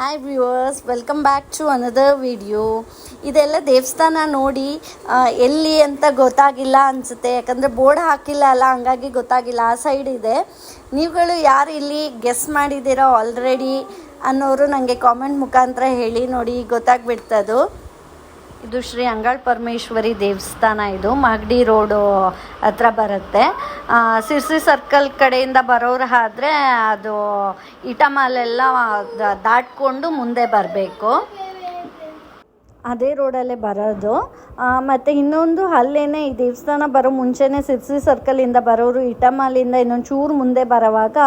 Hi viewers welcome back to another video ಇದೆಲ್ಲ ದೇವಸ್ಥಾನ ನೋಡಿ ಎಲ್ಲಿ ಅಂತ ಗೊತ್ತಾಗಿಲ್ಲ ಅನಿಸುತ್ತೆ. ಯಾಕಂದರೆ ಬೋರ್ಡ್ ಹಾಕಿಲ್ಲ ಅಲ್ಲ, ಹಂಗಾಗಿ ಗೊತ್ತಾಗಿಲ್ಲ. ಆ ಸೈಡ್ ಇದೆ. ನೀವುಗಳು ಯಾರು ಇಲ್ಲಿ ಗೆಸ್ ಮಾಡಿದ್ದೀರೋ ಆಲ್ರೆಡಿ ಅನ್ನೋರು ನನಗೆ ಕಾಮೆಂಟ್ ಮುಖಾಂತರ ಹೇಳಿ ನೋಡಿ, ಗೊತ್ತಾಗ್ಬಿಡ್ತದು. ಇದು ಶ್ರೀ ಅಂಗಾಳ್ ಪರಮೇಶ್ವರಿ ದೇವಸ್ಥಾನ ಇದು. ಮಾಗಡಿ ರೋಡು ಹತ್ರ ಬರುತ್ತೆ. ಸಿರ್ಸಿ ಸರ್ಕಲ್ ಕಡೆಯಿಂದ ಬರೋರು ಆದರೆ ಅದು ಇಟಮಾಲೆಲ್ಲ ದಾಟ್ಕೊಂಡು ಮುಂದೆ ಬರಬೇಕು. ಅದೇ ರೋಡಲ್ಲೇ ಬರೋದು. ಮತ್ತು ಇನ್ನೊಂದು ಅಲ್ಲೇನೆ ಈ ದೇವಸ್ಥಾನ ಬರೋ ಮುಂಚೆನೇ ಸಿರ್ಸಿ ಸರ್ಕಲಿಂದ ಬರೋರು ಇಟಮಾಲಿಂದ ಇನ್ನೊಂದು ಚೂರು ಮುಂದೆ ಬರೋವಾಗ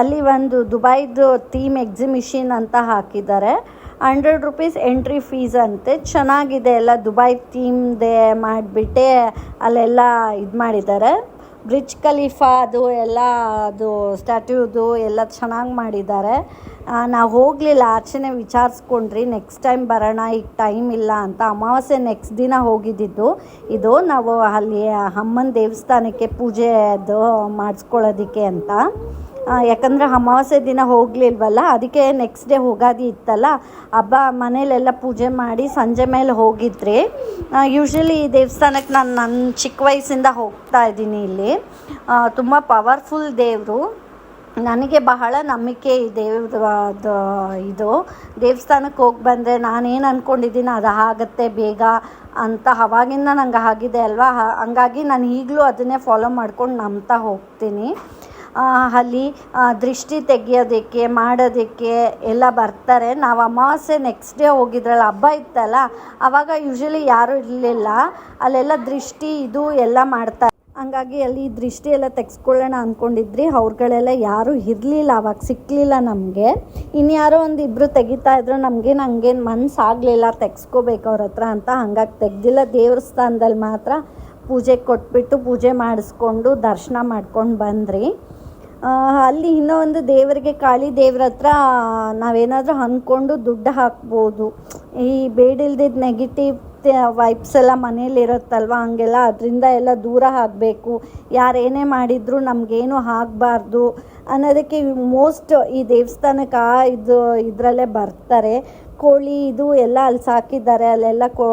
ಅಲ್ಲಿ ಒಂದು ದುಬೈದು ಥೀಮ್ ಎಕ್ಸಿಬಿಷನ್ ಅಂತ ಹಾಕಿದ್ದಾರೆ. ಹಂಡ್ರೆಡ್ ರುಪೀಸ್ ಎಂಟ್ರಿ ಫೀಸ್ ಅಂತೆ. ಚೆನ್ನಾಗಿದೆ ಎಲ್ಲ ದುಬೈ ಥೀಮ್ದೆ ಮಾಡಿಬಿಟ್ಟೆ ಅಲ್ಲೆಲ್ಲ ಇದು ಮಾಡಿದ್ದಾರೆ. ಬ್ರಿಡ್ಜ್ ಖಲೀಫಾ ಅದು ಎಲ್ಲ, ಅದು ಸ್ಟ್ಯಾಟ್ಯೂದು ಎಲ್ಲ ಚೆನ್ನಾಗಿ ಮಾಡಿದ್ದಾರೆ. ನಾವು ಹೋಗಲಿಲ್ಲ, ಆಚೆನೆ ವಿಚಾರಿಸ್ಕೊಂಡ್ರಿ ನೆಕ್ಸ್ಟ್ ಟೈಮ್ ಬರೋಣ ಈಗ ಟೈಮ್ ಇಲ್ಲ ಅಂತ ಅಮಾವಾಸ್ಯೆ ನೆಕ್ಸ್ಟ್ ದಿನ ಹೋಗಿದ್ದಿದ್ದು. ಇದು ನಾವು ಅಲ್ಲಿ ಅಮ್ಮನ ದೇವಸ್ಥಾನಕ್ಕೆ ಪೂಜೆ ಅದು ಮಾಡಿಸ್ಕೊಳ್ಳೋದಕ್ಕೆ ಅಂತ. ಯಾಕಂದರೆ ಅಮಾವಾಸ್ಯೆ ದಿನ ಹೋಗಲಿಲ್ವಲ್ಲ, ಅದಕ್ಕೆ ನೆಕ್ಸ್ಟ್ ಡೇ ಹೋಗಾದಿ ಇತ್ತಲ್ಲ, ಹಬ್ಬ ಮನೇಲೆಲ್ಲ ಪೂಜೆ ಮಾಡಿ ಸಂಜೆ ಮೇಲೆ ಹೋಗಿದ್ರಿ ಯೂಶ್ವಲಿ ಈ ದೇವಸ್ಥಾನಕ್ಕೆ ನಾನು ನನ್ನ ಚಿಕ್ಕ ವಯಸ್ಸಿಂದ ಹೋಗ್ತಾ ಇದ್ದೀನಿ ಇಲ್ಲಿ. ತುಂಬ ಪವರ್ಫುಲ್ ದೇವರು. ನನಗೆ ಬಹಳ ನಂಬಿಕೆ ಈ ಇದು. ದೇವಸ್ಥಾನಕ್ಕೆ ಹೋಗಿ ಬಂದರೆ ನಾನೇನು ಅಂದ್ಕೊಂಡಿದ್ದೀನಿ ಅದು ಆಗತ್ತೆ, ಬೇಗ ಅಂತ ಅವಾಗಿಂದ ನಂಗೆ ಆಗಿದೆ ಅಲ್ವಾ? ಹಾಗಾಗಿ ನಾನು ಈಗಲೂ ಅದನ್ನೇ ಫಾಲೋ ಮಾಡ್ಕೊಂಡು ನಂಬ್ತಾ ಹೋಗ್ತೀನಿ. ಅಲ್ಲಿ ದೃಷ್ಟಿ ತೆಗೆಯೋದಕ್ಕೆ, ಮಾಡೋದಕ್ಕೆ ಎಲ್ಲ ಬರ್ತಾರೆ. ನಾವು ಅಮಾವಾಸ್ಯೆ ನೆಕ್ಸ್ಟ್ ಡೇ ಹೋಗಿದ್ರಲ್ಲ, ಹಬ್ಬ ಇತ್ತಲ್ಲ ಆವಾಗ ಯೂಶ್ವಲಿ ಯಾರೂ ಇರಲಿಲ್ಲ. ಅಲ್ಲೆಲ್ಲ ದೃಷ್ಟಿ, ಇದು ಎಲ್ಲ ಮಾಡ್ತಾರೆ ಹಂಗಾಗಿ ಅಲ್ಲಿ ದೃಷ್ಟಿ ಎಲ್ಲ ತೆಗೆಸ್ಕೊಳ್ಳೋಣ ಅಂದ್ಕೊಂಡಿದ್ರಿ ಅವ್ರುಗಳೆಲ್ಲ ಯಾರೂ ಇರಲಿಲ್ಲ, ಅವಾಗ ಸಿಕ್ಕಲಿಲ್ಲ ನಮಗೆ. ಇನ್ಯಾರೋ ಒಂದು ಇಬ್ಬರು ತೆಗಿತಾ ಇದ್ರು ನಮಗೇನು ಹಂಗೇನು ಮನಸ್ಸಾಗಲಿಲ್ಲ ತೆಗ್ಸ್ಕೋಬೇಕು ಅವ್ರ ಹತ್ರ ಅಂತ. ಹಂಗಾಗಿ ತೆಗ್ದಿಲ್ಲ ದೇವಸ್ಥಾನದಲ್ಲಿ ಮಾತ್ರ ಪೂಜೆ ಕೊಟ್ಬಿಟ್ಟು ಪೂಜೆ ಮಾಡಿಸ್ಕೊಂಡು ದರ್ಶನ ಮಾಡ್ಕೊಂಡು ಬಂದ್ರಿ. ಅಲ್ಲಿ ಇನ್ನೂ ಒಂದು ದೇವರಿಗೆ ಕಾಳಿ ದೇವ್ರ ಹತ್ರ ನಾವೇನಾದರೂ ಅಂದ್ಕೊಂಡು ದುಡ್ಡು ಹಾಕ್ಬೋದು. ಈ ಬೇಡಿಲ್ದಿದ್ದ ನೆಗೆಟಿವ್ ವೈಬ್ಸ್ ಎಲ್ಲ ಮನೇಲಿರುತ್ತಲ್ವ ಹಂಗೆಲ್ಲ ಅದರಿಂದ ಎಲ್ಲ ದೂರ ಆಗಬೇಕು. ಯಾರೇನೇ ಮಾಡಿದರೂ ನಮಗೇನು ಆಗಬಾರ್ದು ಅನ್ನೋದಕ್ಕೆ ಮೋಸ್ಟ್ ಈ ದೇವಸ್ಥಾನಕ್ಕೆ ಆ ಇದು, ಇದರಲ್ಲೇ ಬರ್ತಾರೆ. ಕೋಳಿ ಇದು ಎಲ್ಲ ಅಲ್ಲಿ ಸಾಕಿದ್ದಾರೆ. ಅಲ್ಲೆಲ್ಲ ಕೋ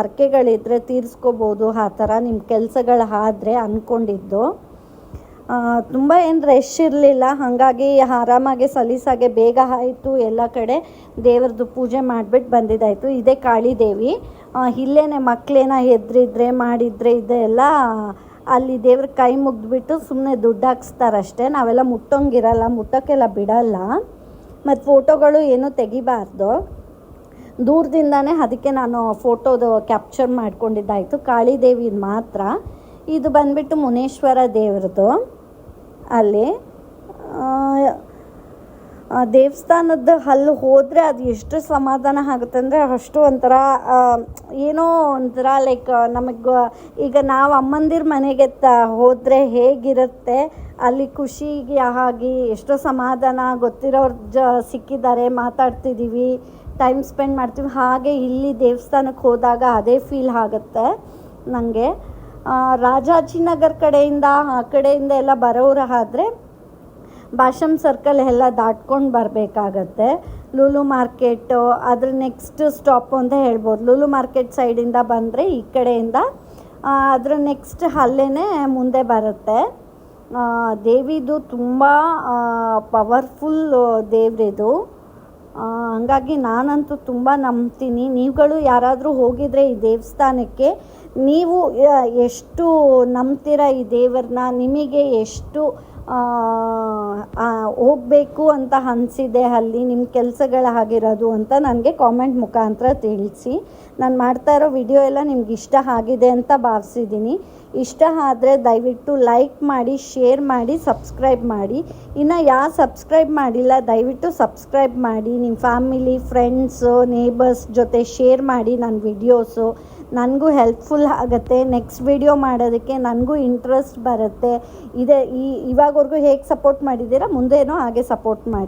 ಹರಕೆಗಳಿದ್ರೆ ತೀರಿಸ್ಕೋಬೋದು. ಆ ಥರ ನಿಮ್ಮ ಕೆಲಸಗಳು ಆದರೆ ಅಂದ್ಕೊಂಡಿದ್ದು ತುಂಬ ಏನು ರಶ್ ಇರಲಿಲ್ಲ. ಹಾಗಾಗಿ ಆರಾಮಾಗೆ ಸಲೀಸಾಗೆ ಬೇಗ ಆಯಿತು ಎಲ್ಲ ಕಡೆ. ದೇವ್ರದ್ದು ಪೂಜೆ ಮಾಡಿಬಿಟ್ಟು ಬಂದಿದ್ದಾಯಿತು. ಇದೇ ಕಾಳಿ ದೇವಿ ಆ, ಇಲ್ಲೇನೆ ಮಕ್ಕಳೇನ ಎದ್ರಿದ್ರೆ ಮಾಡಿದರೆ ಇದೆಲ್ಲ ಅಲ್ಲಿ ದೇವ್ರ ಕೈ ಮುಗಿದ್ಬಿಟ್ಟು ಸುಮ್ಮನೆ ದುಡ್ಡು ಹಾಕ್ಸ್ತಾರಷ್ಟೇ. ನಾವೆಲ್ಲ ಮುಟ್ಟೋಂಗಿರಲ್ಲ ಮುಟ್ಟೋಕ್ಕೆಲ್ಲ ಬಿಡಲ್ಲ. ಮತ್ತು ಫೋಟೋಗಳು ಏನೂ ತೆಗಿಬಾರ್ದು. ದೂರದಿಂದನೇ ಅದಕ್ಕೆ ನಾನು ಫೋಟೋದು ಕ್ಯಾಪ್ಚರ್ ಮಾಡ್ಕೊಂಡಿದ್ದಾಯಿತು. ಕಾಳಿದೇವಿ ಮಾತ್ರ. ಇದು ಬಂದ್ಬಿಟ್ಟು ಮುನೇಶ್ವರ ದೇವ್ರದ್ದು. ಅಲ್ಲಿ ದೇವಸ್ಥಾನದ ಹಲ್ಲು ಹೋದರೆ ಅದು ಎಷ್ಟು ಸಮಾಧಾನ ಆಗುತ್ತೆ ಅಂದರೆ ಅಷ್ಟು ಒಂಥರ ಏನೋ ಒಂಥರ ಲೈಕ್ ನಮಗೆ ಈಗ ನಾವು ಅಮ್ಮಂದಿರ ಮನೆಗೆ ತ, ಹೋದರೆ ಹೇಗಿರುತ್ತೆ, ಅಲ್ಲಿ ಖುಷಿಗೆ ಆಗಿ ಎಷ್ಟೋ ಸಮಾಧಾನ ಗೊತ್ತಿರೋರು ಜ, ಸಿಕ್ಕಿದ್ದಾರೆ ಮಾತಾಡ್ತಿದ್ದೀವಿ ಟೈಮ್ ಸ್ಪೆಂಡ್ ಮಾಡ್ತೀವಿ, ಹಾಗೆ ಇಲ್ಲಿ ದೇವಸ್ಥಾನಕ್ಕೆ ಹೋದಾಗ ಅದೇ ಫೀಲ್ ಆಗುತ್ತೆ ನನಗೆ ರಾಜಾಜಿನಗರ್ ಕಡೆಯಿಂದ ಆ ಕಡೆಯಿಂದ ಎಲ್ಲ ಬರೋರು ಆದರೆ ಭಾಷಮ್ ಸರ್ಕಲ್ ಎಲ್ಲ ದಾಟ್ಕೊಂಡು ಬರಬೇಕಾಗತ್ತೆ. ಲೂಲು ಮಾರ್ಕೆಟು ಅದ್ರ ನೆಕ್ಸ್ಟ್ ಸ್ಟಾಪ್ ಅಂತ ಹೇಳ್ಬೋದು. ಲೂಲು ಮಾರ್ಕೆಟ್ ಸೈಡಿಂದ ಬಂದರೆ ಈ ಕಡೆಯಿಂದ ಅದರ ನೆಕ್ಸ್ಟ್ ಅಲ್ಲೇ ಮುಂದೆ ಬರುತ್ತೆ. ದೇವಿದು ತುಂಬ ಪವರ್ಫುಲ್ ದೇವ್ರಿದು. ಹಂಗಾಗಿ ನಾನಂತೂ ತುಂಬ ನಂಬ್ತೀನಿ. ನೀವುಗಳು ಯಾರಾದರೂ ಹೋಗಿದ್ರೆ ಈ ದೇವಸ್ಥಾನಕ್ಕೆ, ನೀವು ಎಷ್ಟು ನಂಬ್ತೀರ ಈ ದೇವರನ್ನ? ನಿಮಗೆ ಎಷ್ಟು ಹೋಗಬೇಕು ಅಂತ ಅನಿಸಿದೆ ಅಲ್ಲಿ ನಿಮ್ಮ ಕೆಲಸಗಳ ಆಗಿರೋದು ಅಂತ ನನಗೆ ಕಾಮೆಂಟ್ ಮುಖಾಂತರ ತಿಳಿಸಿ. ನಾನು ಮಾಡ್ತಾ ಇರೋ ವಿಡಿಯೋ ಎಲ್ಲ ನಿಮ್ಗೆ ಇಷ್ಟ ಆಗಿದೆ ಅಂತ ಭಾವಿಸಿದ್ದೀನಿ. ಇಷ್ಟ ಆದರೆ ದಯವಿಟ್ಟು ಲೈಕ್ ಮಾಡಿ ಶೇರ್ ಮಾಡಿ ಸಬ್ಸ್ಕ್ರೈಬ್ ಮಾಡಿ. ಇನ್ನು ಯಾರು ಸಬ್ಸ್ಕ್ರೈಬ್ ಮಾಡಿಲ್ಲ, ದಯವಿಟ್ಟು ಸಬ್ಸ್ಕ್ರೈಬ್ ಮಾಡಿ. ನಿಮ್ಮ ಫ್ಯಾಮಿಲಿ ಫ್ರೆಂಡ್ಸು ನೇಬರ್ಸ್ ಜೊತೆ ಶೇರ್ ಮಾಡಿ ನನ್ನ ವಿಡಿಯೋಸು ನನಗೂ ಹೆಲ್ಪ್ಫುಲ್ ಆಗುತ್ತೆ. ನೆಕ್ಸ್ಟ್ ವಿಡಿಯೋ ಮಾಡೋದಕ್ಕೆ ನನಗೂ ಇಂಟ್ರೆಸ್ಟ್ ಬರುತ್ತೆ. ಇದೆ ಈ ಇವಾಗವರೆಗೂ ಹೇಗೆ ಸಪೋರ್ಟ್ ಮಾಡಿದ್ದೀರಾ, ಮುಂದೇನೋ ಹಾಗೆ ಸಪೋರ್ಟ್ ಮಾಡಿ.